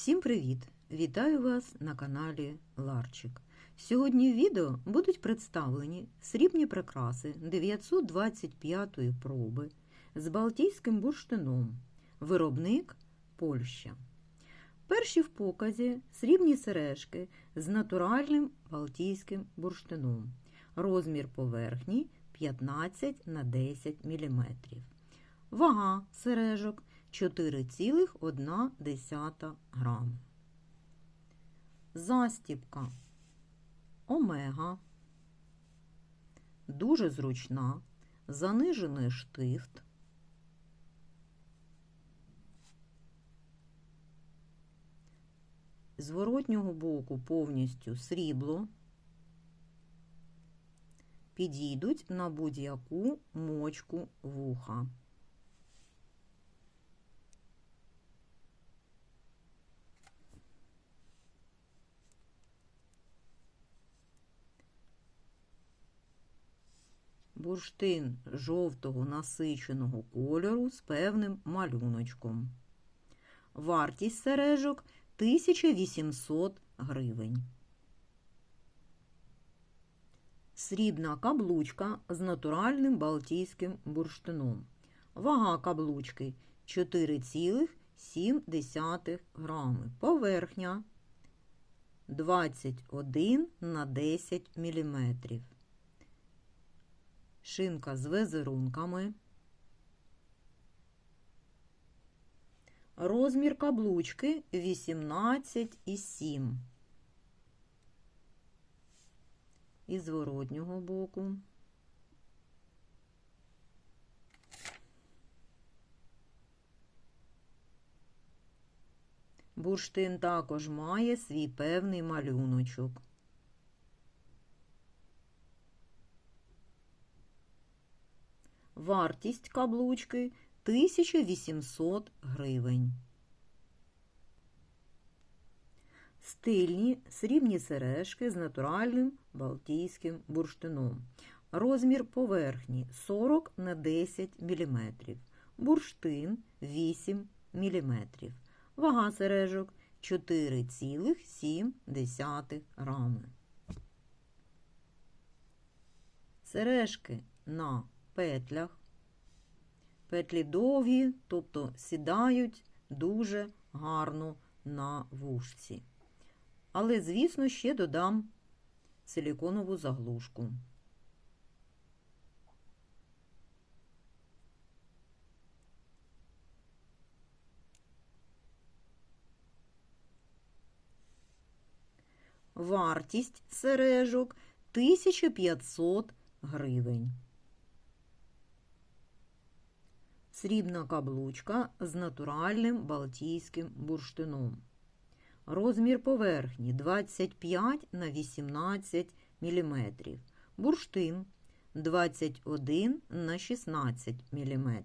Всім привіт! Вітаю вас на каналі Ларчик. Сьогодні в відео будуть представлені срібні прикраси 925 проби з балтійським бурштином. Виробник Польща. Перші в показі срібні сережки з натуральним балтійським бурштином. Розмір поверхні 15 на 10 мм. Вага сережок 4,1 грам. Застіпка омега. Дуже зручна. Занижений штифт. З воротнього боку повністю срібло. Підійдуть на будь-яку мочку вуха. Бурштин жовтого насиченого кольору з певним малюночком. Вартість сережок 1800 гривень. Срібна каблучка з натуральним балтійським бурштином. Вага каблучки 4,7 грами. Поверхня 21 на 10 міліметрів шинка з везерунками. Розмір каблучки 18,7. І з воротнього боку. Бурштин також має свій певний малюночок. Вартість каблучки 1800 гривень. Стильні срібні сережки з натуральним балтійським бурштином. Розмір поверхні 40 на 10 мм. Бурштин 8 мм. Вага сережок 4,7 грами. Сережки на петлях. Петлі довгі, тобто сідають дуже гарно на вушці. Але, звісно, ще додам силіконову заглушку. Вартість сережок 1500 гривень. Срібна каблучка з натуральним балтійським бурштином. Розмір поверхні 25 на 18 мм. Бурштин 21 на 16 мм.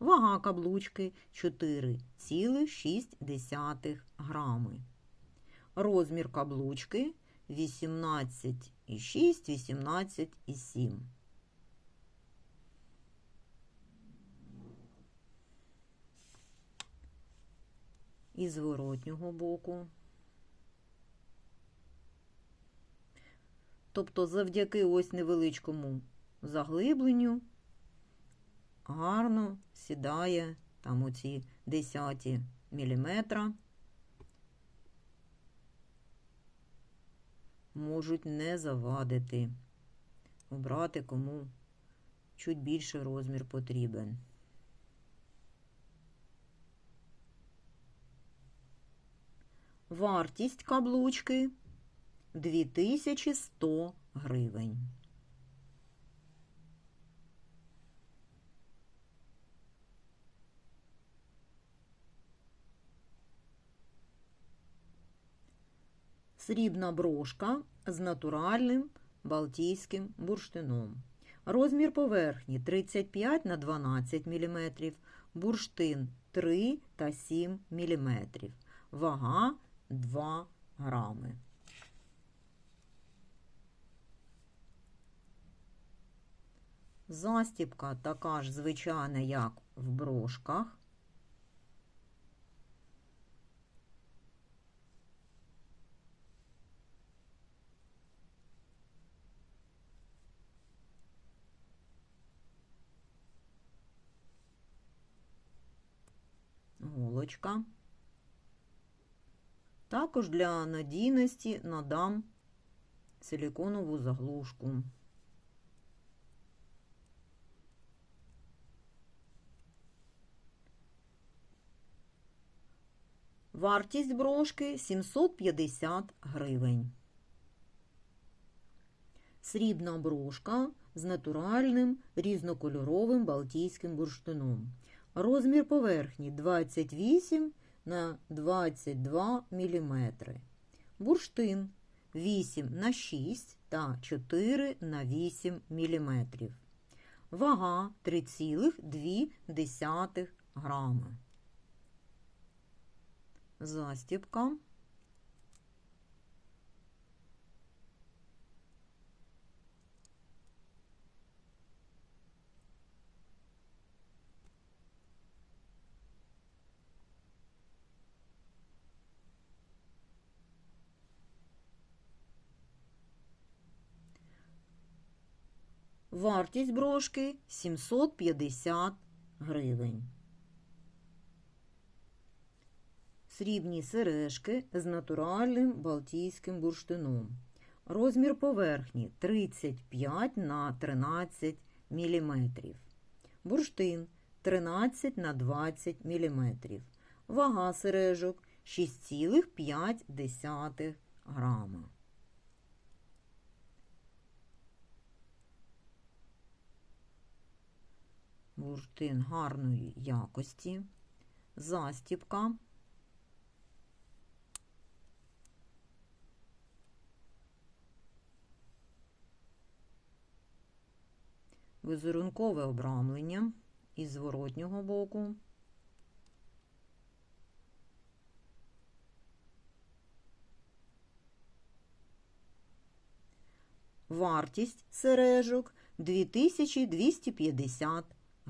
Вага каблучки 4,6 грами. Розмір каблучки 18,6-18,7 і зворотнього боку. Тобто, завдяки ось невеличкому заглибленню гарно сідає там оці 10 міліметра. Можуть не завадити, обрати кому чуть більше розмір потрібен. Вартість каблучки 2100 гривень. Срібна брошка з натуральним балтійським бурштином. Розмір поверхні 35 на 12 мм, бурштин 3 та 7 мм. Вага 2 грами. Застіпка така ж звичайна, як в брошках. Голочка. Також для надійності надам силіконову заглушку. Вартість брошки 750 гривень. Срібна брошка з натуральним різнокольоровим балтійським бурштином. Розмір поверхні 28 на 22 мм. Бурштин 8 на 6 та 4 на 8 мм. Вага 3,2 грами. Застібка. Вартість брошки 750 гривень. Срібні сережки з натуральним балтійським бурштином. Розмір поверхні 35 на 13 мм. Бурштин 13 на 20 мм. Вага сережок 6,5 грама. Бурштин гарної якості, застіпка. Візерункове обрамлення із зворотнього боку. Вартість сережок 2250